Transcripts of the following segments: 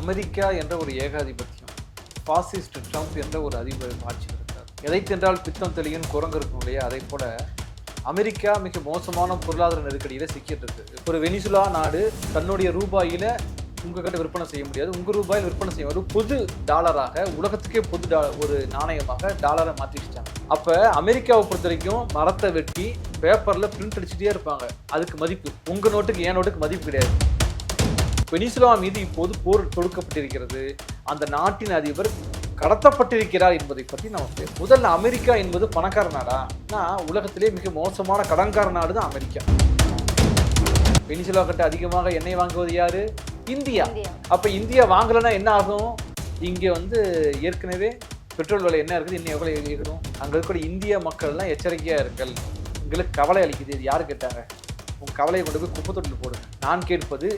America என்ற ஒரு ஏகாதிபத்தியம் fascist Trump என்ற ஒரு அதிபர் ஆட்சியில் இருக்கிறார் எதை தின்றால் பித்தம் தெளியும் குரங்கு இருக்கும் இல்லையா அதை போல அமெரிக்கா மிக மோசமான பொருளாதார நெருக்கடியில் சிக்கிட்டு இருக்கு. ஒரு வெனிசுலா நாடு தன்னுடைய ரூபாயில் உங்ககிட்ட விற்பனை செய்ய முடியாது. உங்கள் ரூபாயில் விற்பனை செய்ய ஒரு பொது டாலராக உலகத்துக்கே பொது டா- ஒரு நாணயமாக டாலரை மாற்றி வச்சிட்டாங்க அப்போ அமெரிக்காவை பொறுத்த வரைக்கும் மரத்தை வெட்டி பேப்பரில் பிரிண்ட் அடிச்சுட்டே இருப்பாங்க. அதுக்கு மதிப்பு. உங்கள் நோட்டுக்கு என் நோட்டுக்கு மதிப்பு கிடையாது. வெனிசுலா மீது இப்போது போர் தொடுக்கப்பட்டிருக்கிறது. அந்த நாட்டின் அதிபர் கடத்தப்பட்டிருக்கிறார் என்பதை பற்றி பேச முதல்ல அமெரிக்கா என்பது பணக்கார நாடா? நான் உலகத்திலே மிக மோசமான கடன்கார நாடு தான் அமெரிக்கா. வெனிசுலா கிட்ட அதிகமாக எண்ணெய் வாங்குவது யாரு? இந்தியா. அப்ப இந்தியா வாங்கலைன்னா என்ன ஆகும்? இங்க வந்து ஏற்கனவே பெட்ரோல் விலை என்ன இருக்குது? இன்னும் எவ்வளவு ஏறிடும் அங்க இருக்கக்கூடிய இந்திய மக்கள் எல்லாம் எச்சரிக்கையா இருக்கல் உங்களுக்கு கவலை அளிக்குது. இது யாரு கேட்டாங்க? உங்க கவலையை கொண்டு போய் குப்பை தொட்டில் போடுங்க நான் கேட்பது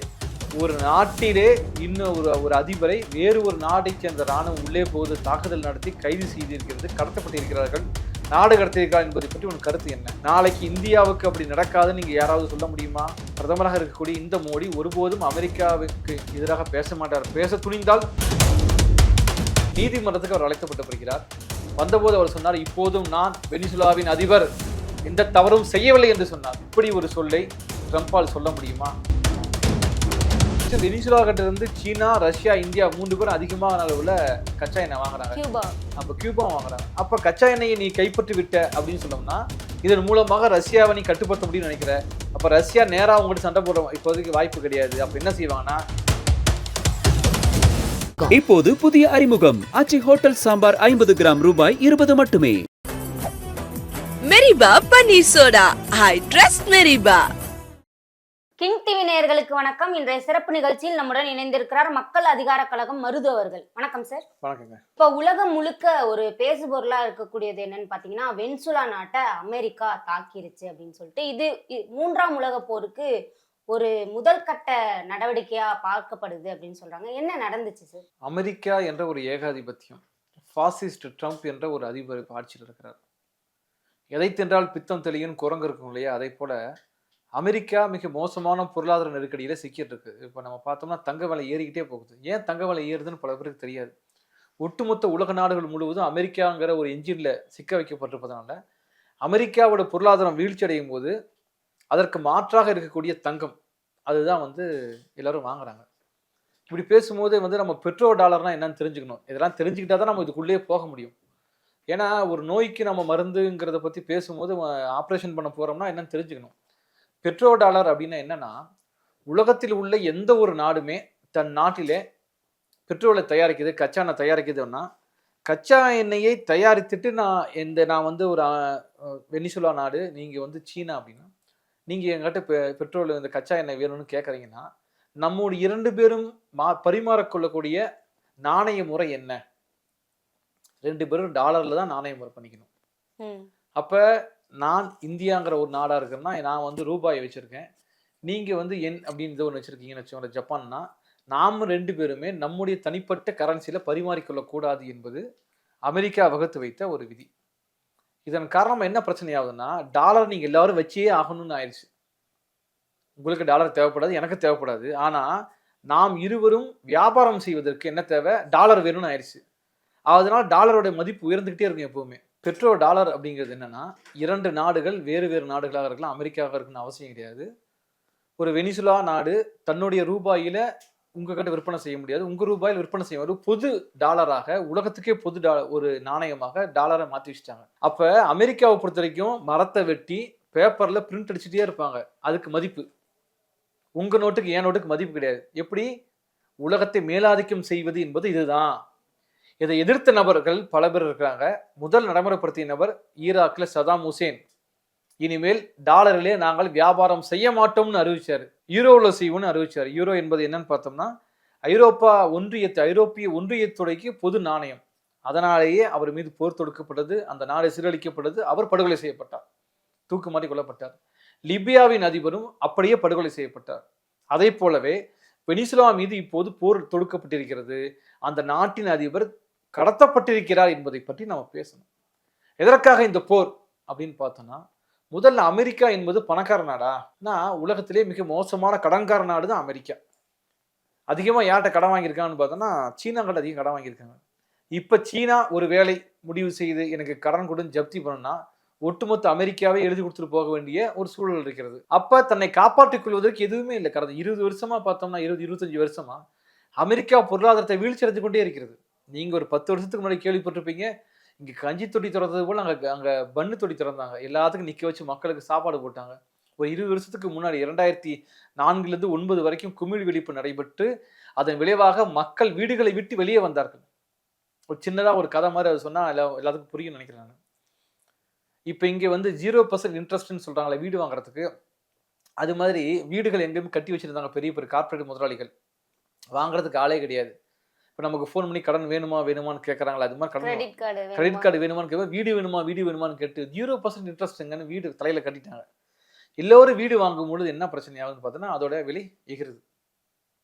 ஒரு நாட்டிலே இன்னும் ஒரு ஒரு அதிபரை வேறு ஒரு நாட்டைச் சேர்ந்த ராணுவம் உள்ளே போது தாக்குதல் நடத்தி கைது செய்திருக்கிறது கடத்தப்பட்டிருக்கிறார்கள். நாடு கடத்தியிருக்கிறார் என்பதை பற்றி உன் கருத்து என்ன? நாளைக்கு இந்தியாவுக்கு அப்படி நடக்காதுன்னு நீங்கள் யாராவது சொல்ல முடியுமா? பிரதமராக இருக்கக்கூடிய இந்த மோடி ஒருபோதும் அமெரிக்காவுக்கு எதிராக பேச மாட்டார். பேச துணிந்தால் நீதிமன்றத்துக்கு அவர் அழைக்கப்பட்டிருக்கிறார் வந்தபோது அவர் சொன்னார் இப்போதும் நான் வெனிசுலாவின் அதிபர். எந்த தவறும் செய்யவில்லை என்று சொன்னார். இப்படி ஒரு சொல்லை ட்ரம்பால் சொல்ல முடியுமா? வெனிசுலா கிட்ட இருந்து சீனா ரஷ்யா இந்தியா மூன்று பேரும் அதிகமான அளவுல கச்சா எண்ணெய் வாங்குறாங்க. கியூபா. அப்ப கியூபா வாங்குறாங்க. அப்ப கச்சா எண்ணெயை நீ கைப்பற்றி விட்ட அப்படின்னு சொன்னோம்னா இதன் மூலமாக ரஷ்யாவை நீ கட்டுப்படுத்த முடியும்னு நினைக்கிற. அப்ப ரஷ்யா நேரா உங்கள்கிட்ட சண்டை போடுற இப்போதைக்கு வாய்ப்பு கிடையாது. அப்ப என்ன செய்வாங்கன்னா இப்போது புதிய அறிமுகம். ஆச்சி ஹோட்டல் சாம்பார் ஐம்பது கிராம் ரூபாய் இருபது மட்டுமே. மெரிபா பன்னீர் சோடா. ஐ ட்ரஸ்ட் மெரிபா. கிங் டிவி நேயர்களுக்கு வணக்கம். இன்றைய சிறப்பு நிகழ்ச்சியில் நம்முடன் இணைந்திருக்கிறார் மக்கள் அதிகார கழகம் மருது அவர்கள். வணக்கம் சார். வணக்கங்க. இப்போ உலகம் முழுக்க ஒரு பேசுபொருளா இருக்கக்கூடியது என்னன்னு பாத்தீங்கன்னா வென்சுலா நாட்டை அமெரிக்கா தாக்கிருச்சு அப்படின்னு சொல்லிட்டு இது மூன்றாம் உலக போருக்கு ஒரு முதல் கட்ட நடவடிக்கையா பார்க்கப்படுது அப்படின்னு சொல்றாங்க. என்ன நடந்துச்சு சார்? அமெரிக்கா என்ற ஒரு ஏகாதிபத்தியம் பாசிஸ்ட் ட்ரம்ப் என்ற ஒரு அதிபர் இப்ப ஆட்சியில் இருக்கிறார். எதை தின்றால் பித்தம் தெளியும் குரங்கு இருக்கும் இல்லையா? அதை போல அமெரிக்கா மிக மோசமான பொருளாதார நெருக்கடியில் சிக்கிட்டு இருக்கு இப்போ நம்ம பார்த்தோம்னா தங்க விலை ஏறிக்கிட்டே போகுது. ஏன் தங்க விலை ஏறுதுன்னு பல பேருக்கு தெரியாது. ஒட்டுமொத்த உலக நாடுகள் முழுவதும் அமெரிக்காங்கிற ஒரு என்ஜினில் சிக்க வைக்கப்பட்டிருப்பதனால அமெரிக்காவோட பொருளாதாரம் வீழ்ச்சி அடையும் போது அதற்கு மாற்றாக இருக்கக்கூடிய தங்கம் அதுதான் வந்து எல்லாரும் வாங்குறாங்க. இப்படி பேசும்போது வந்து நம்ம பெட்ரோ டாலர்னால் என்னன்னு தெரிஞ்சுக்கணும். இதெல்லாம் தெரிஞ்சுக்கிட்டா தான் நம்ம இதுக்குள்ளேயே போக முடியும். ஏன்னா ஒரு நோய்க்கு நம்ம மருந்துங்கிறத பற்றி பேசும்போது ஆப்ரேஷன் பண்ண போகிறோம்னா என்னன்னு தெரிஞ்சுக்கணும். பெட்ரோ டாலர் அப்படின்னா என்னன்னா உலகத்தில் உள்ள எந்த ஒரு நாடுமே தன் நாட்டிலே பெட்ரோலை தயாரிக்குது கச்சா எண்ணெய் தயாரிக்குதுன்னா கச்சா எண்ணெயை தயாரித்துட்டு நான் இந்த நான் வந்து ஒரு வெனிசுலா நாடு நீங்கள் வந்து சீனா அப்படின்னா நீங்கள் எங்கிட்ட பெ பெட்ரோல் இந்த கச்சா எண்ணெய் வேணும்னு கேட்குறீங்கன்னா நம்முடைய இரண்டு பேரும் மா பரிமாறிக்கொள்ளக்கூடிய நாணய முறை என்ன? ரெண்டு பேரும் டாலர்ல தான் நாணய முறை பண்ணிக்கணும். அப்ப நான் இந்தியாங்கிற ஒரு நாடாக இருக்கிறேன்னா நான் வந்து ரூபாய் வச்சுருக்கேன். நீங்கள் வந்து என் அப்படின்னு ஒன்று வச்சுருக்கீங்கன்னு வச்சுக்கோங்க ஜப்பான்னா நாம ரெண்டு பேருமே நம்முடைய தனிப்பட்ட கரன்சியில் பரிமாறிக்கொள்ளக்கூடாது என்பது அமெரிக்கா வகுத்து வைத்த ஒரு விதி. இதன் காரணம் என்ன பிரச்சனை ஆகுதுன்னா டாலர் நீங்கள் எல்லாரும் வச்சே ஆகணும்னு ஆயிடுச்சு. உங்களுக்கு டாலர் தேவைப்படாது எனக்கு தேவைப்படாது. ஆனால் நாம் இருவரும் வியாபாரம் செய்வதற்கு என்ன தேவை? டாலர் வேணும்னு ஆயிடுச்சு. அதனால் டாலருடைய மதிப்பு உயர்ந்துக்கிட்டே இருக்கும் எப்போவுமே. பெட்ரோ டாலர் அப்படிங்கிறது என்னன்னா இரண்டு நாடுகள் வேறு வேறு நாடுகளாக இருக்கலாம் அமெரிக்காவாக இருக்குன்னு அவசியம் கிடையாது. ஒரு வெனிசுலா நாடு தன்னுடைய ரூபாயில உங்ககிட்ட விற்பனை செய்ய முடியாது. உங்க ரூபாயில் விற்பனை செய்ய ஒரு பொது டாலராக உலகத்துக்கே பொது டாலர் ஒரு நாணயமாக டாலரை மாற்றி வச்சுட்டாங்க. அப்ப அமெரிக்காவை பொறுத்த வரைக்கும் மரத்தை வெட்டி பேப்பர்ல பிரிண்ட் அடிச்சுட்டே இருப்பாங்க. அதுக்கு மதிப்பு. உங்க நோட்டுக்கு என் நோட்டுக்கு மதிப்பு கிடையாது. எப்படி? உலகத்தை மேலாதிக்கம் செய்வது என்பது இதுதான். இதை எதிர்த்த நபர்கள் பல பேர் இருக்கிறாங்க. முதல் நடைமுறைப்படுத்திய நபர் ஈராக்ல சதாம் ஹுசேன். இனிமேல் டாலரிலே நாங்கள் வியாபாரம் செய்ய மாட்டோம்னு அறிவிச்சார். யூரோவில் செய்வோம்னு அறிவிச்சார். யூரோ என்பது என்னன்னு பார்த்தோம்னா ஐரோப்பா ஒன்றியத்தை ஐரோப்பிய ஒன்றியத்துறைக்கு பொது நாணயம். அதனாலேயே அவர் மீது போர் தொடுக்கப்பட்டது அந்த நாடு சீரழிக்கப்பட்டது அவர் படுகொலை செய்யப்பட்டார். தூக்கு மாட்டி கொல்லப்பட்டார். லிபியாவின் அதிபரும் அப்படியே படுகொலை செய்யப்பட்டார். அதே போலவே பெனிசுலா மீது இப்போது போர் தொடுக்கப்பட்டிருக்கிறது. அந்த நாட்டின் அதிபர் கடத்தப்பட்டிருக்கிறார் என்பதை பற்றி நம்ம பேசணும். எதற்காக இந்த போர் அப்படின்னு பார்த்தோம்னா முதல்ல அமெரிக்கா என்பது பணக்கார நாடா? நான் உலகத்திலே மிக மோசமான கடன்கார நாடு தான் அமெரிக்கா. அதிகமாக யார்கிட்ட கடன் வாங்கியிருக்காங்கன்னு பார்த்தோன்னா சீனா அதிகம் கடன் வாங்கியிருக்காங்க. இப்போ சீனா ஒரு வேலை முடிவு செய்து எனக்கு கடன் கொடுன்னு ஜப்தி பண்ணுனா ஒட்டுமொத்த அமெரிக்காவே எழுதி கொடுத்துட்டு போக வேண்டிய ஒரு சூழல் இருக்கிறது. அப்போ தன்னை காப்பாற்றிக் கொள்வதற்கு எதுவுமே இல்லை. கடந்த இருபது வருஷமா பார்த்தோம்னா இருபது இருபத்தஞ்சு வருஷமா அமெரிக்கா பொருளாதாரத்தை வீழ்ச்சி அடைந்து கொண்டே இருக்கிறது. நீங்கள் ஒரு பத்து வருஷத்துக்கு முன்னாடி கேள்விப்பட்டிருப்பீங்க இங்கே கஞ்சி தொட்டி திறந்தது போல் அங்கே அங்கே பன்னு தொட்டி திறந்தாங்க. எல்லாத்துக்கும் நிற்க வச்சு மக்களுக்கு சாப்பாடு போட்டாங்க. ஒரு இருபது வருஷத்துக்கு முன்னாடி இரண்டாயிரத்தி நான்குலேருந்து ஒன்பது வரைக்கும் குமிழ் வெடிப்பு நடைபெற்று அதன் விளைவாக மக்கள் வீடுகளை விட்டு வெளியே வந்தார்கள். ஒரு சின்னதாக ஒரு கதை மாதிரி அது சொன்னால் எல்லா எல்லாத்துக்கும் புரியும் நினைக்கிறேன் நான். இப்போ இங்கே வந்து ஜீரோ பர்சன்ட் இன்ட்ரெஸ்ட்னு சொல்கிறாங்களே வீடு வாங்குறதுக்கு. அது மாதிரி வீடுகள் எங்கேயுமே கட்டி வச்சிருந்தாங்க பெரிய பெரிய கார்ப்பரேட் முதலாளிகள். வாங்குறதுக்கு ஆளே கிடையாது. இப்போ நமக்கு ஃபோன் பண்ணி கடன் வேணுமா வேணுமான்னு கேட்குறாங்களா அது மாதிரி கடன் கிரெடிட் கார்டு கிரெடிட் கார்டு வேணுமான்னு கேட்பா வீடு வேணுமா வீடு வேணுமான்னு கேட்டு ஜீரோ பர்சன்ட் இன்ட்ரெஸ்ட்டுங்கன்னு வீடு தலையில் கட்டிட்டாங்க. எல்லோரும் வீடு வாங்கும் பொழுது என்ன பிரச்சனை ஆகுதுன்னு பார்த்தோன்னா அதோட விலை எகிருது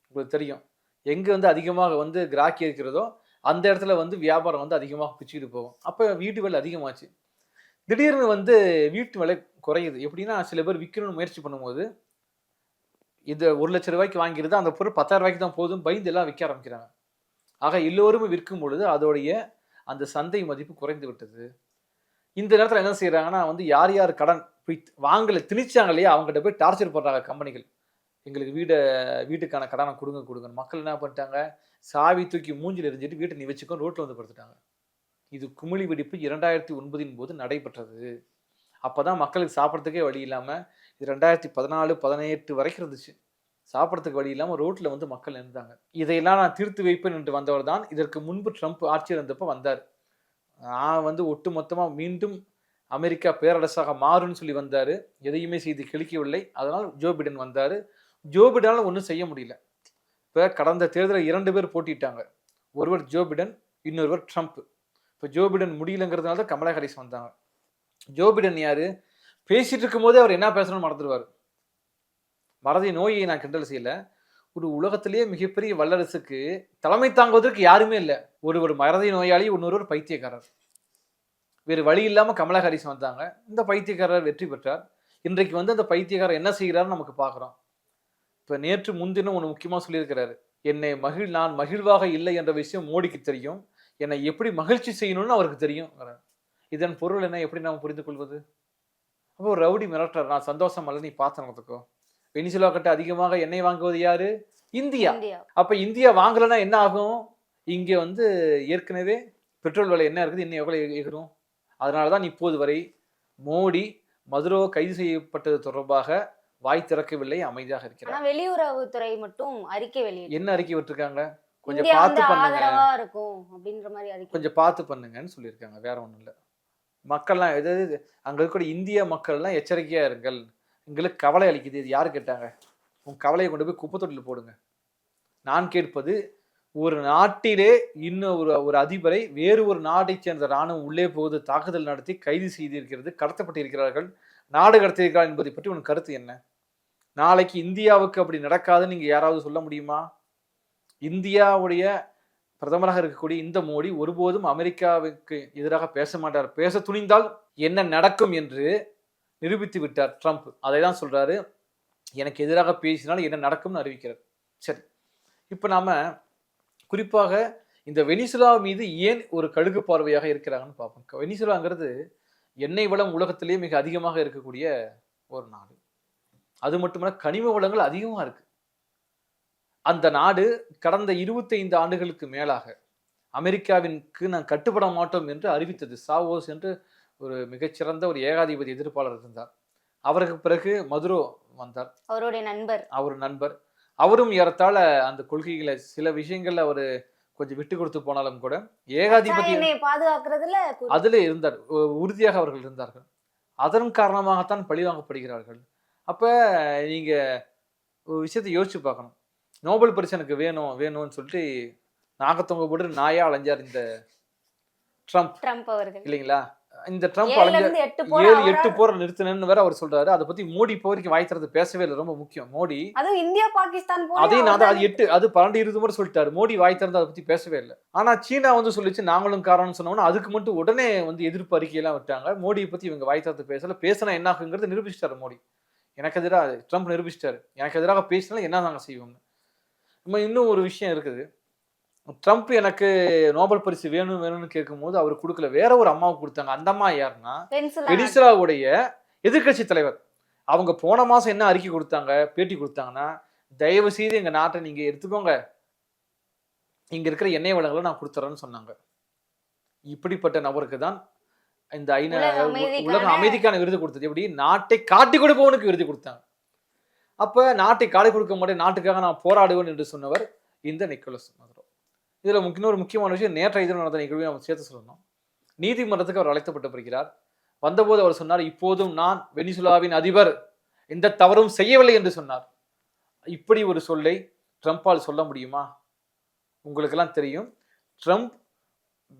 உங்களுக்கு தெரியும். எங்கே வந்து அதிகமாக வந்து கிராக்கி இருக்கிறதோ அந்த இடத்துல வந்து வியாபாரம் வந்து அதிகமாக பிச்சுக்கிட்டு போகும். அப்போ வீட்டு விலை அதிகமாச்சு. திடீர்னு வந்து வீட்டு விலை குறையுது. எப்படின்னா சில பேர் விற்கணும்னு முயற்சி பண்ணும்போது இது ஒரு லட்ச ரூபாய்க்கு வாங்கிருது அந்த பொருள் பத்தாயிரம் ரூபாய்க்கு தான் போதும் பயந்து எல்லாம் விற்க ஆரம்பிக்கிறாங்க. ஆக எல்லோரும் விற்கும் பொழுது அதோடைய அந்த சந்தை மதிப்பு குறைந்து விட்டது. இந்த நேரத்தில் என்ன செய்கிறாங்கன்னா வந்து யார் யார் கடன் போய் வாங்கலை திணிச்சாங்க இல்லையா அவங்ககிட்ட போய் டார்ச்சர் பண்ணுறாங்க கம்பெனிகள். எங்களுக்கு வீடை வீட்டுக்கான கடனை கொடுங்க கொடுங்க மக்கள் என்ன பண்ணிட்டாங்க சாவி தூக்கி மூஞ்சில் எரிஞ்சிட்டு வீட்டை நீ வச்சுக்கோ வந்து படுத்துட்டாங்க. இது குமிழி வெடிப்பு இரண்டாயிரத்தி ஒன்பதின் போது நடைபெற்றது. அப்போ தான் மக்களுக்கு சாப்பிட்றதுக்கே வழி இல்லாமல் இது ரெண்டாயிரத்தி பதினாலு பதினெட்டு வரைக்கும் இருந்துச்சு. சாப்பிட்றதுக்கு வழி இல்லாமல் ரோட்டில் வந்து மக்கள் இருந்தாங்க இதையெல்லாம் நான் தீர்த்து வைப்பேன் என்று வந்தவர் தான். இதற்கு முன்பு ட்ரம்ப் ஆட்சி இருந்தப்போ வந்தார். நான் வந்து ஒட்டு மொத்தமாக மீண்டும் அமெரிக்கா பேரரசாக மாறும்னு சொல்லி வந்தார். எதையுமே செய்து கிழிக்கவில்லை. அதனால் ஜோ பிடன் வந்தார். ஜோ பிடனால் ஒன்றும் செய்ய முடியல. இப்போ கடந்த தேர்தலில் இரண்டு பேர் போட்டிட்டாங்க ஒருவர் ஜோ பிடன் இன்னொருவர் ட்ரம்ப். இப்போ ஜோ பிடன் முடியலங்கிறதுனால தான் கமலா ஹாரிஸ் வந்தாங்க. ஜோ பிடன் யார்? பேசிகிட்டு இருக்கும்போதே அவர் என்ன பேசணும்னு மறந்துடுவார். மறதி நோயை நான் கிண்டல் செய்யல. ஒரு உலகத்திலேயே மிகப்பெரிய வல்லரசுக்கு தலைமை தாங்குவதற்கு யாருமே இல்லை. ஒரு ஒரு மறதி நோயாளி இன்னொரு பைத்தியக்காரர். வேறு வழி இல்லாமல் கமலஹாரிஸ் வந்தாங்க. இந்த பைத்தியக்காரர் வெற்றி பெற்றார். இன்றைக்கு வந்து அந்த பைத்தியக்காரர் என்ன செய்கிறாருன்னு நமக்கு பார்க்குறோம். இப்போ நேற்று முன்தினம் ஒன்று முக்கியமாக சொல்லியிருக்கிறாரு. என்னை மகிழ் நான் மகிழ்வாக இல்லை என்ற விஷயம் மோடிக்கு தெரியும். என்னை எப்படி மகிழ்ச்சி செய்யணும்னு அவருக்கு தெரியும் இதன் பொருள் என்ன? எப்படி நாம் புரிந்து கொள்வது அப்போ ஒரு ரவுடி மிரட்டார் நான் சந்தோஷம் அல்ல நீ பார்த்து நடந்துக்கோ வெனிசுலா கிட்ட அதிகமாக எண்ணெய் வாங்குவது யாரு? இந்தியா. அப்ப இந்தியா வாங்கலைன்னா என்ன ஆகும்? இங்க வந்து ஏற்கனவே பெட்ரோல் விலை என்ன இருக்குது? இன்னும் எவ்வளவு எகிரும் அதனாலதான் இப்போது வரை மோடி மதுரோ கைது செய்யப்பட்டது தொடர்பாக வாய் திறக்கவில்லை அமைதியாக ஆனா இருக்கிறார் வெளியுறவுத்துறை மட்டும் அறிக்கை வெளியிட்டு என்ன அறிக்கை விட்டுருக்காங்க? கொஞ்சம் பார்த்து பண்ணுங்க. இருக்கும் அப்படின்ற மாதிரி அறிக்கை. கொஞ்சம் பார்த்து பண்ணுங்கன்னு சொல்லியிருக்காங்க. வேற ஒன்றும் இல்லை. மக்கள்லாம் எதாவது அங்கே இருக்கக்கூடிய இந்திய மக்கள்லாம் எச்சரிக்கையா இருங்கள். எங்களுக்கு கவலை அளிக்குது. இது யார் கேட்டாங்க? உன் கவலையை கொண்டு போய் குப்பத்தொட்டில் போடுங்க. நான் கேட்பது ஒரு நாட்டிலே இன்னும் ஒரு ஒரு அதிபரை வேறு ஒரு நாட்டைச் சேர்ந்த இராணுவம் உள்ளே போகுது தாக்குதல் நடத்தி கைது செய்திருக்கிறது கடத்தப்பட்டிருக்கிறார்கள் நாடு கடத்தியிருக்கிறார் என்பதை பற்றி உன் கருத்து என்ன? நாளைக்கு இந்தியாவுக்கு அப்படி நடக்காதுன்னு நீங்கள் யாராவது சொல்ல முடியுமா? இந்தியாவுடைய பிரதமராக இருக்கக்கூடிய இந்த மோடி ஒருபோதும் அமெரிக்காவுக்கு எதிராக பேச மாட்டார். பேச துணிந்தால் என்ன நடக்கும் என்று நிரூபித்து விட்டார் ட்ரம்ப். அதை தான் சொல்கிறாரு எனக்கு எதிராக பேசினால் என்ன நடக்கும்னு அறிவிக்கிறார். சரி. இப்போ நாம் குறிப்பாக இந்த வெனிசுலா மீது ஏன் ஒரு கழுகு பார்வையாக இருக்கிறாங்கன்னு பார்ப்போம். வெனிசுலாங்கிறது எண்ணெய் வளம் உலகத்திலேயே மிக அதிகமாக இருக்கக்கூடிய ஒரு நாடு. அது மட்டுமல்ல கனிம வளங்கள் அதிகமாக இருக்குது அந்த நாடு கடந்த இருபத்தைந்து ஆண்டுகளுக்கு மேலாக அமெரிக்காவிற்கு நான் கட்டுப்பட மாட்டோம் என்று அறிவித்தது. சாவோஸ் என்று ஒரு மிகச்சிறந்த ஒரு ஏகாதிபதி எதிர்ப்பாளர் இருந்தார். அவருக்கு பிறகு மதுரோ வந்தார். அவருடைய நண்பர். அவர் நண்பர். அவரும் ஏறத்தாழ அந்த கொள்கைகளை சில விஷயங்கள்ல அவர் கொஞ்சம் விட்டு கொடுத்து போனாலும் கூட ஏகாதிபதி பாதுகாக்கிறதுல அதில் இருந்தார். உறுதியாக அவர்கள் இருந்தார்கள். அதன் காரணமாகத்தான் பழிவாங்கப்படுகிறார்கள் அப்ப நீங்க ஒரு விஷயத்தை யோசிச்சு பார்க்கணும். நோபல் பரிசு எனக்கு வேணும் வேணும்னு சொல்லிட்டு நாகத்தொங்க போட்டு நாயா அலைஞ்சார் இந்த ட்ரம்ப். ட்ரம்ப் அவர்கள். இல்லைங்களா? இந்த ட்ரம்ப் அலைஞ்ச ஏழு எட்டு போற நிறுத்தினு வேற அவர் சொல்றாரு. அதை பத்தி மோடி இப்போ வரைக்கும் வாய் திறந்து பேசவே இல்லை. ரொம்ப முக்கியம். மோடி அதுவும் இந்தியா பாகிஸ்தான் அதையும் நான் அது எட்டு அது பன்னெண்டு இருபது முறை சொல்லிட்டாரு. மோடி வாய் திறந்து அதை பத்தி பேசவே இல்லை. ஆனா சீனா வந்து சொல்லிச்சு நாங்களும் காரணம்னு சொன்னோம்னா அதுக்கு மட்டும் உடனே வந்து எதிர்ப்பு அறிக்கையெல்லாம் விட்டாங்க. மோடியை பத்தி இவங்க வாய் திறந்து பேசல. பேசினா என்ன ஆகுங்கிறது நிரூபிச்சிட்டாரு மோடி. எனக்கு எதிராக ட்ரம்ப் நிரூபிச்சிட்டாரு. எனக்கு எதிராக பேசினா என்ன நாங்க செய்வோம்னு நம்ம இன்னும் ஒரு விஷயம் இருக்குது. ட்ரம்ப் எனக்கு நோபல் பரிசு வேணும் வேணும்னு கேட்கும்போது அவர் கொடுக்கல. வேற ஒரு அம்மாவுக்கு கொடுத்தாங்க. அந்த அம்மா யாருன்னா வெனிசுலா. வெனிசுலாவுடைய எதிர்க்கட்சி தலைவர். அவங்க போன மாசம் என்ன அறிக்கை கொடுத்தாங்க பேட்டி கொடுத்தாங்கன்னா தயவு செய்து எங்க நாட்டை நீங்க எடுத்துக்கோங்க. இங்க இருக்கிற எண்ணெய் வளங்களை நான் கொடுத்துறேன்னு சொன்னாங்க. இப்படிப்பட்ட நபருக்கு தான் இந்த ஐநா உலக அமைதிக்கான- விருது கொடுத்தது. எப்படி? நாட்டை காட்டி கொடுப்பவனுக்கு விருது கொடுத்தாங்க. அப்ப நாட்டை காட்டி கொடுக்க மாட்டேன் நாட்டுக்காக நான் போராடுவேன் என்று சொன்னவர் இந்த நிக்கோலஸ் மதுரோ இதில் முக்கிய- இன்னொரு முக்கியமான விஷயம் நேற்றைய தினம் நடந்த நிகழ்வையும் நம்ம சேர்த்து சொல்லணும். நீதிமன்றத்துக்கு அவர் அழைத்தப்பட்டு வருகிறார் வந்தபோது அவர் சொன்னார் இப்போதும் நான் வெனிசுலாவின் அதிபர். எந்த தவறும் செய்யவில்லை என்று சொன்னார். இப்படி ஒரு சொல்லை ட்ரம்ப்பால் சொல்ல முடியுமா? உங்களுக்கெல்லாம் தெரியும். ட்ரம்ப்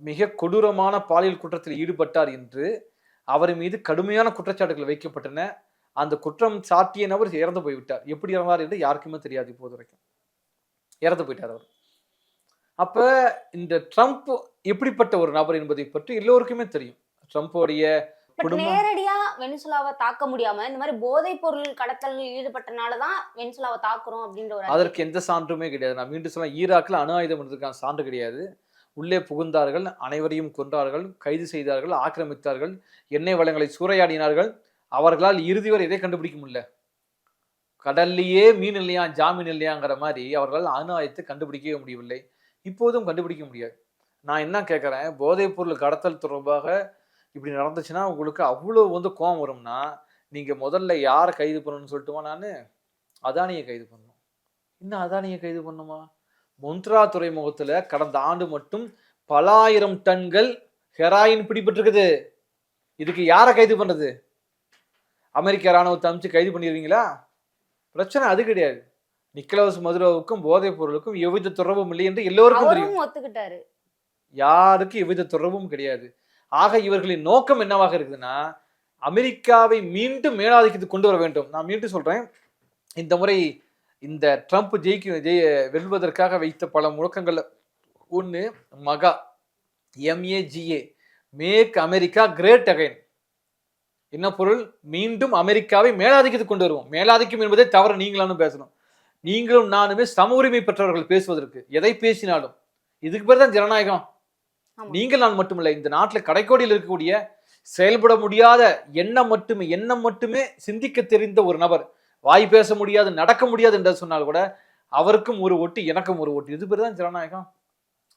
மிக கொடூரமான பாலியல் குற்றத்தில் ஈடுபட்டார் என்று அவர் மீது கடுமையான குற்றச்சாட்டுகள் வைக்கப்பட்டன. அந்த குற்றம் சாட்டிய நபர் இறந்து போய்விட்டார். எப்படி இறந்தார் என்று யாருக்குமே தெரியாது இப்போது வரைக்கும். இறந்து போயிட்டார் அவர். அப்ப இந்த ட்ரம்ப் எப்படிப்பட்ட ஒரு நபர் என்பதை பற்றி எல்லோருக்குமே தெரியும். ட்ரம்ப்போடைய நேரடியா வெனிசுலாவை தாக்க முடியாம இந்த மாதிரி போதைப் பொருள் கடத்தல் ஈடுபட்டனாலதான் வெனிசுலாவை தாக்குறோம் அப்படின்ற ஒரு அதற்கு எந்த சான்றுமே கிடையாது. நான் மீண்டும் சொல்ல ஈராக்கில் அணு ஆயுதம் இருந்திருக்கான சான்று கிடையாது. உள்ளே புகுந்தார்கள் அனைவரையும் கொன்றார்கள் கைது செய்தார்கள் ஆக்கிரமித்தார்கள் எண்ணெய் வளங்களை சூறையாடினார்கள். அவர்களால் இறுதி வரை எதை கண்டுபிடிக்க முடியல? கடல்லையே மீன் இல்லையா ஜாமீன் இல்லையாங்கிற மாதிரி அவர்களால் அணு ஆயுதத்தை கண்டுபிடிக்கவே முடியவில்லை. இப்போதும் கண்டுபிடிக்க முடியாது. நான் என்ன கேட்குறேன் போதைப் பொருள் கடத்தல் தொடர்பாக இப்படி நடந்துச்சுன்னா உங்களுக்கு அவ்வளோ வந்து கோவம் வரும்னா நீங்கள் முதல்ல யாரை கைது பண்ணணும்னு சொல்லட்டுமா நான்? அதானியை கைது பண்ணணும். இன்னும் அதானியை கைது பண்ணுமா? மொந்த்ரா துறைமுகத்தில் கடந்த ஆண்டு மட்டும் பலாயிரம் டன்கள் ஹெராயின் பிடிபட்டிருக்குது. இதுக்கு யாரை கைது பண்ணுறது அமெரிக்க இராணுவத்தை அமைச்சு கைது பண்ணிடுவீங்களா? பிரச்சனை அது கிடையாது. நிக்கலோஸ் மதுரோவுக்கும் போதைப் பொருளுக்கும் எவ்வித தொடர்பும் இல்லை என்று எல்லோருக்கும் தெரியும். ஒத்துக்கிட்டாரு. யாருக்கும் எவ்வித தொடர்பும் கிடையாது. ஆக இவர்களின் நோக்கம் என்னவாக இருக்குதுன்னா அமெரிக்காவை மீண்டும் மேலாதிக்கத்துக்கு கொண்டு வர வேண்டும். நான் மீண்டும் சொல்றேன் இந்த முறை இந்த ட்ரம்ப் ஜெயிக்க ஜெய வெல்வதற்காக வைத்த பல முழக்கங்கள்ல ஒன்று MAGA MAGA make America great again என்ன பொருள்? மீண்டும் அமெரிக்காவை மேலாதிக்கத்துக்கு கொண்டு வருவோம். மேலாதிக்கம் என்பதே தவறு நீங்களானும் பேசணும். நீங்களும் நானுமே சம உரிமை பெற்றவர்கள் பேசுவதற்கு எதை பேசினாலும். இதுக்கு பேர் தான் ஜனநாயகம். நீங்கள் நான் மட்டுமில்லை இந்த நாட்டில் கடைக்கோடியில் இருக்கக்கூடிய செயல்பட முடியாத எண்ணம் மட்டுமே எண்ணம் மட்டுமே சிந்திக்க தெரிந்த ஒரு நபர் வாய் பேச முடியாது நடக்க முடியாது என்று சொன்னால் கூட அவருக்கும் ஒரு ஓட்டு எனக்கும் ஒரு ஓட்டு. இது பேர் தான் ஜனநாயகம்.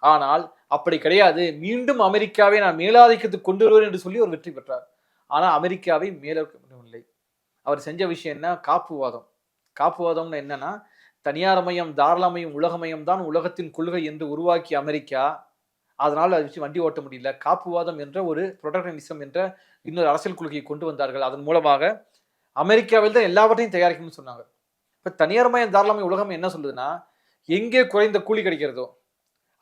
ஆனால் அப்படி கிடையாது. மீண்டும் அமெரிக்காவை நான் மேலாதிக்கத்துக்கு கொண்டு வருவேன் என்று சொல்லி ஒரு வெற்றி பெற்றார். ஆனால் அமெரிக்காவை மேலவில்லை அவர் செஞ்ச விஷயம் என்ன? காப்புவாதம். காப்புவாதம்னு என்னன்னா தனியார்மயம் தாராளமயம் உலகமயம் தான் உலகத்தின் கொள்கை என்று உருவாக்கிய அமெரிக்கா. அதனால் அதை வச்சு வண்டி ஓட்ட முடியல. காப்புவாதம் என்ற ஒரு புரொடக்டனிசம் என்ற இன்னொரு அரசியல் கொள்கையை கொண்டு வந்தார்கள். அதன் மூலமாக அமெரிக்காவில் தான் எல்லாவற்றையும் தயாரிக்கணும்னு சொன்னாங்க. இப்போ தனியார்மயம் தாராளமயம் உலகம் என்ன சொல்லுதுன்னா எங்கே குறைந்த கூலி கிடைக்கிறதோ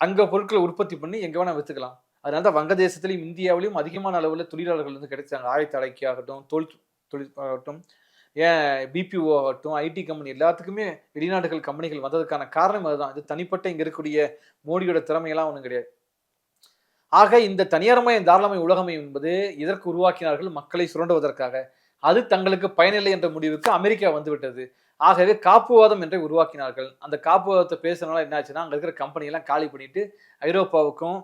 அங்கே பொருட்களை உற்பத்தி பண்ணி எங்கே வேணால் விற்றுக்கலாம் அதனால தான் வங்கதேசத்திலையும் இந்தியாவிலையும் அதிகமான அளவில் தொழிலாளர்கள் வந்து கிடைச்சாங்க. ஆயத்த அடைக்கி ஆகட்டும் தொழில் தொழில் ஆகட்டும் ஏன் பிபிஓ ஆகட்டும் ஐடி கம்பெனி எல்லாத்துக்குமே வெளிநாடுகள் கம்பெனிகள் வந்ததுக்கான காரணம் அதுதான். இது தனிப்பட்ட இங்கே இருக்கக்கூடிய மோடியோட திறமையெல்லாம் ஒன்றும் கிடையாது. ஆக இந்த தனியார்மயம் தாராளமய உலகமயம் என்பது இதற்கு உருவாக்கினார்கள் மக்களை சுரண்டுவதற்காக. அது தங்களுக்கு பயனில்லை என்ற முடிவுக்கு அமெரிக்கா வந்துவிட்டது. ஆகவே காப்புவாதம் என்றை உருவாக்கினார்கள். அந்த காப்புவாதத்தை பேசுறதுனால என்னாச்சுன்னா அங்கே இருக்கிற கம்பெனியெல்லாம் காலி பண்ணிட்டு ஐரோப்பாவுக்கும்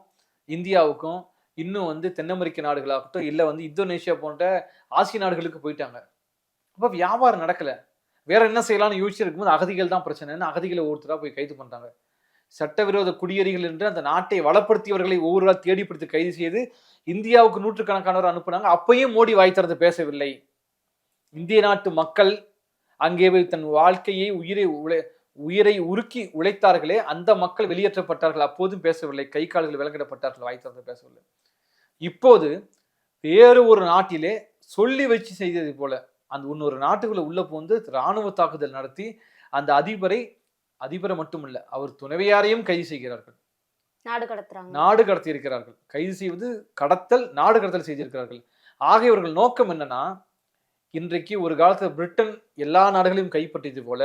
இந்தியாவுக்கும் இன்னும் வந்து தென் அமெரிக்க நாடுகளாகட்டும் இல்லை வந்து இந்தோனேஷியா போன்ற ஆசிய நாடுகளுக்கு போயிட்டாங்க. அப்போ வியாபாரம் நடக்கலை. வேற என்ன செய்யலாம்னு யோசிச்சு இருக்கும்போது அகதிகள் தான் பிரச்சனைன்னு அகதிகளை ஒருத்தராக போய் கைது பண்ணுறாங்க சட்டவிரோத குடியேறிகள் என்று அந்த நாட்டை வளப்படுத்தியவர்களை ஒவ்வொருவராக தேடிப்பிடித்து கைது செய்து இந்தியாவுக்கு நூற்றுக்கணக்கானவர் அனுப்புனாங்க. அப்பயும் மோடி வாய் திறந்து பேசவில்லை. இந்திய நாட்டு மக்கள் அங்கே போய் தன் வாழ்க்கையை உயிரை உழை உயிரை உருக்கி உழைத்தார்களே அந்த மக்கள் வெளியேற்றப்பட்டார்கள். அப்போதும் பேசவில்லை. கை கால்கள் விலங்கிடப்பட்டார்கள். வாய் திறந்து பேசவில்லை. இப்போது வேறு ஒரு நாட்டிலே சொல்லி வச்சு செய்தது போல அந்த இன்னொரு நாட்டுக்குள்ள உள்ள போந்து ராணுவ தாக்குதல் நடத்தி அந்த அதிபரை அதிபரை மட்டுமல்ல அவர் துணைவியாரையும் கைது செய்கிறார்கள். நாடு கடத்துறாங்க. நாடு கடத்தி இருக்கிறார்கள் கைது செய்வது கடத்தல் நாடு கடத்தல் செய்திருக்கிறார்கள். ஆக இவர்கள் நோக்கம் என்னன்னா இன்றைக்கு ஒரு காலத்துல பிரிட்டன் எல்லா நாடுகளையும் கைப்பற்றியது போல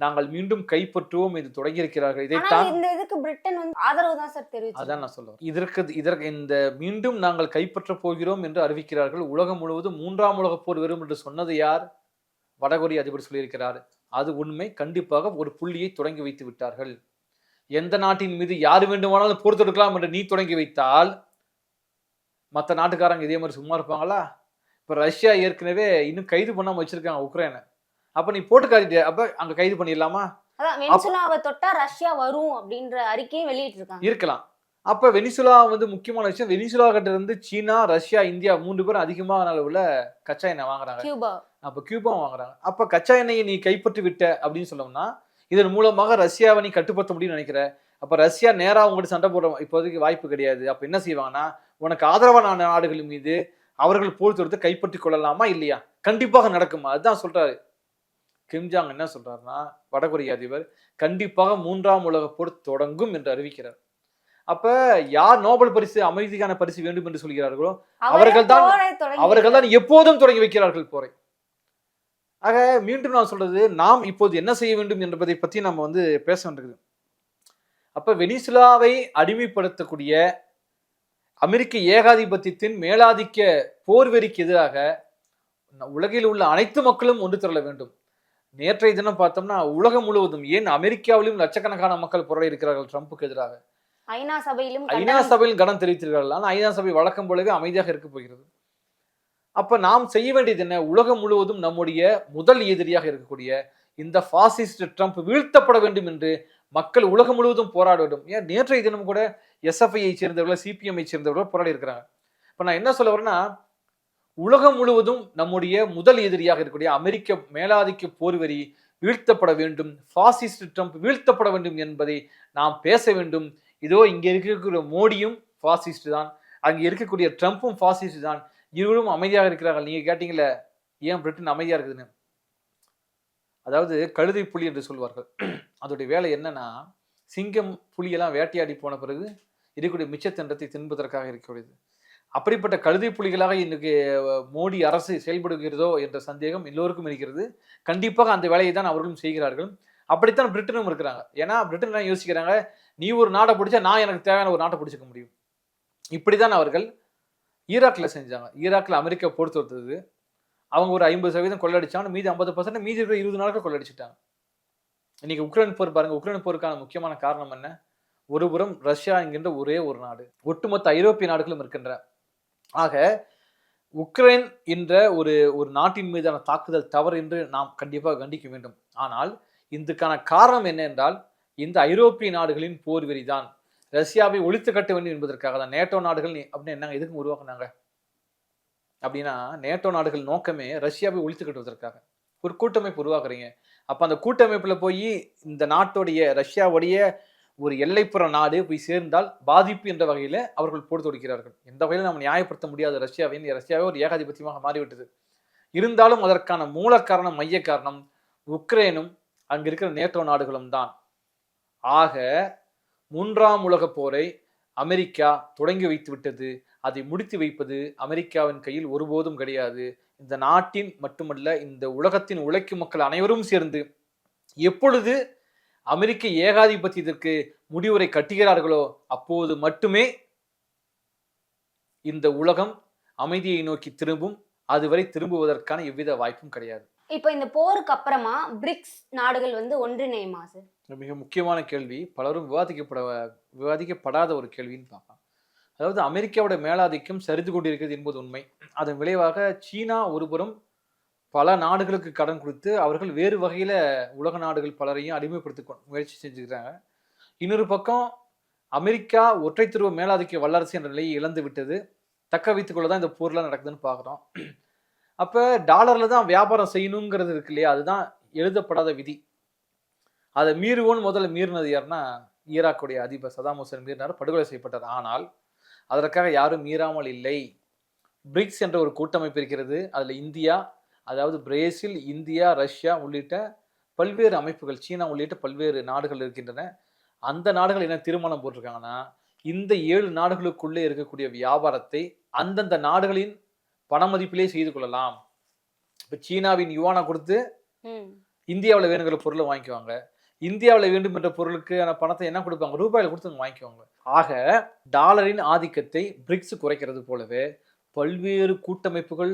நாங்கள் மீண்டும் கைப்பற்றுவோம் என்று தொடங்கியிருக்கிறார்கள். இதைத்தான் இந்த இதுக்கு பிரிட்டன் வந்து ஆதரவு தான் சார் தெரிவிச்சு அதான் நான் சொல்லுவேன் இதற்கு இதற்கு இந்த மீண்டும் நாங்கள் கைப்பற்ற போகிறோம் என்று அறிவிக்கிறார்கள். உலகம் முழுவதும் மூன்றாம் உலகப் போர் வரும் என்று சொன்னது யார்? வடகொரிய அதிபர் சொல்லியிருக்கிறார். அது உண்மை. கண்டிப்பாக ஒரு புள்ளியை தொடங்கி வைத்து விட்டார்கள். எந்த நாட்டின் மீது யார் வேண்டுமானாலும் போர் தொடுக்கலாம் என்று நீ தொடங்கி வைத்தால் மற்ற நாட்டுக்காரங்க இதே மாதிரி சும்மா இருப்பாங்களா? இப்போ ரஷ்யா ஏற்கனவே இன்னும் கைது பண்ணாம வச்சிருக்காங்க உக்ரைனை. அப்ப நீ போட்டு காட்டிட்டு அப்ப அங்க கைது பண்ணிடலாமா? வெனிசுலாவை தொட்டா ரஷ்யா வரும் அப்படின்ற அறிக்கையும் வெளியிட்டு இருக்காங்க இருக்கலாம். அப்ப வெனிசுலா வந்து முக்கியமான விஷயம் வெனிசுலா கிட்ட இருந்து சீனா ரஷ்யா இந்தியா மூன்று பேரும் அதிகமான அளவுல கச்சா எண்ணெய் வாங்குறாங்க. கியூபா. அப்ப கியூபா வாங்குறாங்க. அப்ப கச்சா எண்ணெயை நீ கைப்பற்றி விட்ட அப்படின்னு சொன்னோம்னா இதன் மூலமாக ரஷ்யாவை நீ கட்டுப்படுத்த முடியும்னு நினைக்கிற? அப்ப ரஷ்யா நேரா உங்ககிட்ட சண்டை போட இப்போதைக்கு வாய்ப்பு கிடையாது. அப்ப என்ன செய்வாங்கன்னா உனக்கு ஆதரவான நாடுகள் மீது அவர்கள் போர் தொடுத்து கைப்பற்றி கொள்ளலாமா இல்லையா? கண்டிப்பாக நடக்குமா? அதுதான் சொல்றாரு. கிம்ஜாங் என்ன சொல்றாருன்னா வடகொரிய அதிபர் கண்டிப்பாக மூன்றாம் உலக போர் தொடங்கும் என்று அறிவிக்கிறார். அப்ப யார் நோபல் பரிசு அமைதிக்கான பரிசு வேண்டும் என்று சொல்கிறார்களோ அவர்கள்தான் அவர்கள் தான் எப்போதும் தொடங்கி வைக்கிறார்கள் போரை. ஆக மீண்டும் நான் சொல்றது நாம் இப்போது என்ன செய்ய வேண்டும் என்பதை பற்றி நம்ம வந்து பேச வேண்டியது. அப்ப வெனிசுலாவை அடிமைப்படுத்தக்கூடிய அமெரிக்க ஏகாதிபத்தியத்தின் மேலாதிக்க போர்வெறிக்கு எதிராக உலகில் உள்ள அனைத்து மக்களும் ஒன்று திரள வேண்டும். நேற்றைய தினம் பார்த்தோம்னா உலகம் முழுவதும் ஏன் அமெரிக்காவிலும் லட்சக்கணக்கான மக்கள் போராடி இருக்கிறார்கள் ட்ரம்புக்கு எதிராக? ஐநா சபையிலும் ஐநா சபையில் கடன் தெரிவித்திருக்கிறார்கள். ஆனால் ஐநா சபை வழக்கம் போலவே அமைதியாக இருக்க போகிறது. அப்ப நாம் செய்ய வேண்டியது என்ன? உலகம் முழுவதும் நம்முடைய முதல் எதிரியாக இருக்கக்கூடிய இந்த பாசிஸ்ட் ட்ரம்ப் வீழ்த்தப்பட வேண்டும் என்று மக்கள் உலகம் முழுவதும் போராட வேண்டும். ஏன்? நேற்றைய தினம் கூட எஸ்எஃப்ஐயை சேர்ந்தவர்கள் சிபிஎம்ஐ சேர்ந்தவர்கள் போராடி இருக்கிறாங்க. இப்ப நான் என்ன சொல்ல வரேன்னா உலகம் முழுவதும் நம்முடைய முதல் எதிரியாக இருக்கக்கூடிய அமெரிக்க மேலாதிக்க போர்வரி வீழ்த்தப்பட வேண்டும் ஃபாசிஸ்ட் ட்ரம்ப் வீழ்த்தப்பட வேண்டும் என்பதை நாம் பேச வேண்டும். இதோ இங்கே இருக்கக்கூடிய மோடியும் ஃபாசிஸ்ட் தான். அங்கே இருக்கக்கூடிய ட்ரம்ப்பும் ஃபாசிஸ்ட் தான். இருவரும் அமைதியாக இருக்கிறார்கள். நீங்கள் கேட்டீங்கல்ல ஏன் பிரிட்டன் அமைதியாக இருக்குதுன்னு? அதாவது கழுதை புலி என்று சொல்வார்கள். அதோடைய வேலை என்னன்னா சிங்கம் புலியெல்லாம் வேட்டையாடி போன பிறகு இருக்கக்கூடிய மிச்சத்தண்டத்தை தின்பதற்காக இருக்கக்கூடியது. அப்படிப்பட்ட கழுதை புலிகளாக இன்னைக்கு மோடி அரசு செயல்படுகிறதோ என்ற சந்தேகம் எல்லோருக்கும் இருக்கிறது. கண்டிப்பாக அந்த வேலையை தான் அவர்களும் செய்கிறார்கள். அப்படித்தான் பிரிட்டனும் இருக்கிறாங்க. ஏன்னா பிரிட்டன் தான் யோசிக்கிறாங்க? நீ ஒரு நாடை பிடிச்சா நான் எனக்கு தேவையான ஒரு நாட்டை பிடிச்சிக்க முடியும். இப்படிதான் அவர்கள் ஈராக்ல செஞ்சாங்க. ஈராக்ல அமெரிக்கா பொறுத்து வந்தது அவங்க ஒரு ஐம்பது சதவீதம் கொள்ளடிச்சாங்க. மீதி ஐம்பது பர்சன்ட் மீதி இருக்கிற இருபது நாட்கள் கொள்ளடிச்சிட்டாங்க. இன்னைக்கு உக்ரைன் போர் பாருங்க. உக்ரைன் போருக்கான முக்கியமான காரணம் என்ன? ஒருபுறம் ரஷ்யா என்கின்ற ஒரே ஒரு நாடு. ஒட்டுமொத்த ஐரோப்பிய நாடுகளும் இருக்கின்றன. ஆக உக்ரைன் என்ற ஒரு ஒரு நாட்டின் மீதான தாக்குதல் தவறு என்று நாம் கண்டிப்பாக கண்டிக்க வேண்டும். ஆனால் இதுக்கான காரணம் என்ன என்றால் இந்த ஐரோப்பிய நாடுகளின் போர் வெறிதான். ரஷ்யாவை ஒழித்து கட்ட வேண்டும் என்பதற்காக தான். நேட்டோ நாடுகள் அப்படின்னு என்னங்க எதுக்கு உருவாக்குனாங்க? அப்படின்னா நேட்டோ நாடுகள் நோக்கமே ரஷ்யாவை ஒழித்து கட்டுவதற்காக. ஒரு கூட்டமைப்பு உருவாக்குறீங்க. அப்போ அந்த கூட்டமைப்பில் போய் இந்த நாட்டுடைய ரஷ்யாவுடைய ஒரு எல்லைப்புற நாடு போய் சேர்ந்தால் பாதிப்பு என்ற வகையில் அவர்கள் போட்டு தொடுக்கிறார்கள். எந்த வகையில் நம்ம நியாயப்படுத்த முடியாத. ரஷ்யாவை ரஷ்யாவே ஒரு ஏகாதிபத்தியமாக மாறிவிட்டது. இருந்தாலும் அதற்கான மூல காரணம் மைய காரணம் உக்ரைனும் அங்கு இருக்கிற நேட்டோ நாடுகளும் தான். ஆக மூன்றாம் உலக போரை அமெரிக்கா தொடங்கி வைத்து விட்டது. அதை முடித்து வைப்பது அமெரிக்காவின் கையில் ஒருபோதும் கிடையாது. இந்த நாட்டின் மட்டுமல்ல இந்த உலகத்தின் உழைக்கும் மக்கள் அனைவரும் சேர்ந்து எப்பொழுது அமெரிக்க ஏகாதிபத்தியத்திற்கு முடிவுரை கட்டுகிறார்களோ அப்போது மட்டுமே இந்த உலகம் அமைதியை நோக்கி திரும்பும். அதுவரை திரும்புவதற்கான எவ்வித வாய்ப்பும் கிடையாது. இப்போ இந்த போருக்கு அப்புறமா பிரிக்ஸ் நாடுகள் வந்து ஒன்றிணையுமா சார்? மிக முக்கியமான கேள்வி. பலரும் விவாதிக்கப்பட விவாதிக்கப்படாத ஒரு கேள்வின்னு பார்க்கலாம். அதாவது அமெரிக்காவோட மேலாதிக்கம் சரிந்து கொண்டிருக்கிறது என்பது உண்மை. அதன் விளைவாக சீனா ஒருபுறம் பல நாடுகளுக்கு கடன் கொடுத்து அவர்கள் வேறு வகையில் உலக நாடுகள் பலரையும் அடிமைப்படுத்த கொ- முயற்சி செஞ்சுக்கிறாங்க இன்னொரு பக்கம் அமெரிக்கா ஒற்றை துருவ மேலாதிக்க வல்லரசு என்ற நிலையை இழந்து விட்டது. தக்க வைத்துக்கொள்ள தான் இந்த போர்லாம் நடக்குதுன்னு பார்க்குறோம் அப்போ டாலரில் தான் வியாபாரம் செய்யணுங்கிறது இருக்கு இல்லையா? அதுதான் எழுதப்படாத விதி. அதை மீறுவோன்னு முதல்ல மீறினது யாருன்னா ஈராக்குடைய அதிபர் சதாம் ஹுசேன் மீறினார் படுகொலை செய்யப்பட்டார். ஆனால் அதற்காக யாரும் மீறாமல் இல்லை. பிரிக்ஸ் என்ற ஒரு கூட்டமைப்பு இருக்கிறது. அதில் இந்தியா அதாவது பிரேசில் இந்தியா ரஷ்யா உள்ளிட்ட பல்வேறு அமைப்புகள் சீனா உள்ளிட்ட பல்வேறு நாடுகள் இருக்கின்றன. அந்த நாடுகள் என்ன தீர்மானம் போட்டிருக்காங்கன்னா இந்த ஏழு நாடுகளுக்குள்ளே இருக்கக்கூடிய வியாபாரத்தை அந்தந்த நாடுகளின் பண மதிப்பிலே செய்து கொள்ளலாம். இப்போ சீனாவின் யுவானை கொடுத்து இந்தியாவில் வேணுங்கிற பொருளை வாங்கிக்குவாங்க. இந்தியாவில் வேண்டும் என்ற பொருளுக்கான பணத்தை என்ன கொடுப்பாங்க? ரூபாயில கொடுத்து வாங்கிக்குவாங்க. ஆக டாலரின் ஆதிக்கத்தை பிரிக்ஸ் குறைக்கிறது போலவே பல்வேறு கூட்டமைப்புகள்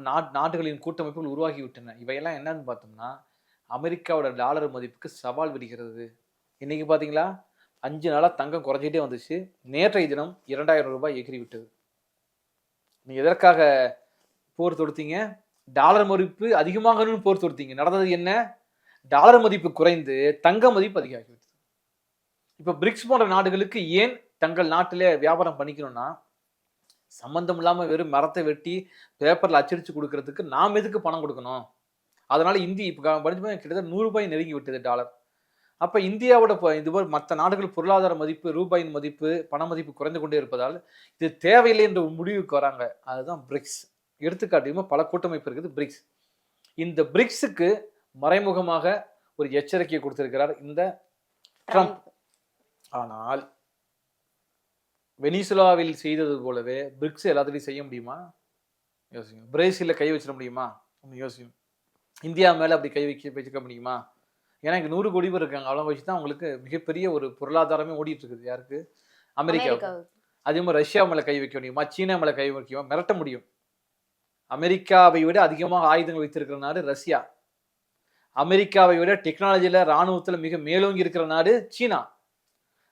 நாட்- நாடுகளின் கூட்டமைப்புகள் உருவாகிவிட்டன. இவையெல்லாம் என்னன்னு பார்த்தோம்னா அமெரிக்காவோட டாலர் மதிப்புக்கு சவால் விடுகிறது. இன்றைக்கி பார்த்தீங்களா? அஞ்சு நாளாக தங்கம் குறைஞ்சிட்டே வந்துச்சு. நேற்றைய தினம் இரண்டாயிரம் ரூபாய் எகிரி விட்டது. நீ எதற்காக போர் தொடுத்தீங்க? டாலர் மதிப்பு அதிகமாகணும்னு போர் தொடுத்தீங்க. நடந்தது என்ன? டாலர் மதிப்பு குறைந்து தங்க மதிப்பு அதிகமாகிவிட்டது. இப்போ பிரிக்ஸ் போன்ற நாடுகளுக்கு ஏன் தங்கள் நாட்டிலே வியாபாரம் பண்ணிக்கணும்னா சம்பந்தம் இல்லாமல் வெறும் மரத்தை வெட்டி பேப்பரில் அச்சடிச்சு கொடுக்கறதுக்கு நாம் எதுக்கு பணம் கொடுக்கணும்? அதனால இந்தி இப்போ படிச்சு கிட்டத்தட்ட நூறு ரூபாய் நெருங்கி விட்டது டாலர். அப்போ இந்தியாவோட இது போல் மற்ற நாடுகள் பொருளாதார மதிப்பு ரூபாயின் மதிப்பு பண மதிப்பு குறைந்து கொண்டே இருப்பதால் இது தேவையில்லை என்ற முடிவுக்கு வராங்க. அதுதான் பிரிக்ஸ். எடுத்துக்காட்டியுமே பல கூட்டமைப்பு இருக்குது பிரிக்ஸ். இந்த பிரிக்ஸுக்கு மறைமுகமாக ஒரு எச்சரிக்கையை கொடுத்திருக்கிறார் இந்த ட்ரம்ப். ஆனால் வெனிசுலாவில் செய்தது போலவே பிரிக்ஸ் எல்லாத்துலையும் செய்ய முடியுமா? யோசிங்க. பிரேசிலில் கை வச்சிட முடியுமா? ஒன்று யோசிக்கும் இந்தியா மேலே அப்படி கை வைக்க வச்சுக்க முடியுமா? ஏன்னா இங்கே நூறு கோடி பேர் இருக்காங்க. அவ்வளோ வச்சு தான் அவங்களுக்கு மிகப்பெரிய ஒரு பொருளாதாரமே ஓடிட்டு இருக்குது யாருக்கு? அமெரிக்காவுக்கு. அமெரிக்காவுக்கு. அதே மாதிரி ரஷ்யா மேலே கை வைக்க முடியுமா? சீனா மேலே கை வைக்குமா மிரட்ட முடியும். அமெரிக்காவை விட அதிகமாக ஆயுதங்கள் வைத்திருக்கிற நாடு ரஷ்யா. அமெரிக்காவை விட டெக்னாலஜியில் இராணுவத்தில் மிக மேலோங்கி இருக்கிற நாடு சீனா.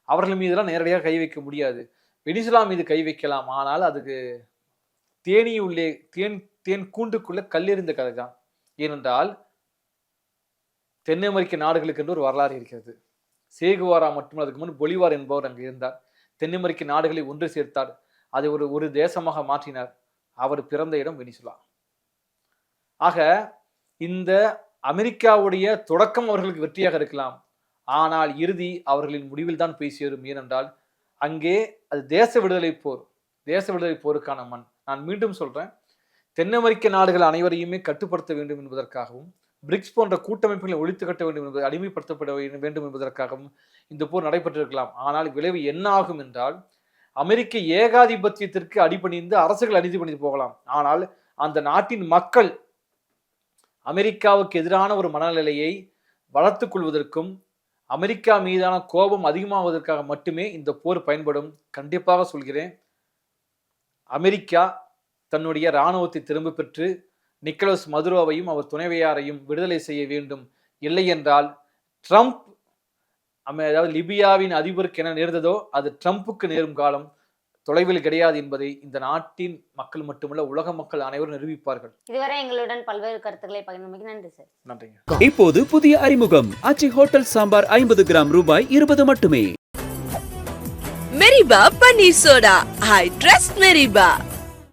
அவர்கள் மீதெல்லாம் நேரடியாக கை வைக்க முடியாது. வெனிசுலா மீது கை வைக்கலாம். ஆனால் அதுக்கு தேனி உள்ளே தேன் தேன் கூண்டுக்குள்ள கல்லெறிந்த கதை தான். ஏனென்றால் தென் அமெரிக்க நாடுகளுக்கு என்று ஒரு வரலாறு இருக்கிறது. சேகுவாரா மற்றும் அதுக்கு முன் பொலிவார் என்பவர் அங்கு இருந்தார். தென் அமெரிக்க நாடுகளை ஒன்று சேர்த்தார். அதை ஒரு ஒரு தேசமாக மாற்றினார். அவர் பிறந்த இடம் வெனிசுலா. ஆக இந்த அமெரிக்காவுடைய தொடக்கம் அவர்களுக்கு வெற்றியாக இருக்கலாம். ஆனால் இறுதி அவர்களின் முடிவில் தான் போய் சேரும். ஏனென்றால் அங்கே அது தேச விடுதலை போர் தேச விடுதலை போருக்கான மண். நான் மீண்டும் சொல்றேன் தென் அமெரிக்க நாடுகள் அனைவரையுமே கட்டுப்படுத்த வேண்டும் என்பதற்காகவும் பிரிக்ஸ் போன்ற கூட்டமைப்புகளை ஒழித்து கட்ட வேண்டும் என்பது அடிமைப்படுத்தப்பட வேண்டும் என்பதற்காகவும் இந்த போர் நடைபெற்றிருக்கலாம். ஆனால் விளைவு என்ன ஆகும் என்றால் அமெரிக்க ஏகாதிபத்தியத்திற்கு அடிபணிந்து அரசுகள் அடிபணிந்து போகலாம். ஆனால் அந்த நாட்டின் மக்கள் அமெரிக்காவுக்கு எதிரான ஒரு மனநிலையை வளர்த்துக் கொள்வதற்கும் அமெரிக்கா மீதான கோபம் அதிகமாவதற்காக மட்டுமே இந்த போர் பயன்படும். கண்டிப்பாக சொல்கிறேன். அமெரிக்கா தன்னுடைய இராணுவத்தை திரும்ப பெற்று நிக்கலஸ் மதுரோவையும் அவர் துணைவையாரையும் விடுதலை செய்ய வேண்டும். இல்லை என்றால் ட்ரம்ப் அதாவது லிபியாவின் அதிபருக்கு என்ன நேர்ந்ததோ அது ட்ரம்ப்புக்கு நேரும் காலம். தொலைவில் கிடையாது என்பதை இந்த நாட்டின் மக்கள் மட்டுமல்ல உலக மக்கள் அனைவரும் நிரூபிப்பார்கள். இதுவரை எங்களுடன் பல்வேறு கருத்துக்களை பகிர்ந்தமைக்கு நன்றி சார். நன்றிங்க. இப்போது புதிய அறிமுகம். ஆச்சி ஹோட்டல் சாம்பார் ஐம்பது கிராம் ரூபாய் இருபது மட்டுமே. Meriba Paneer Soda. I trust Meriba.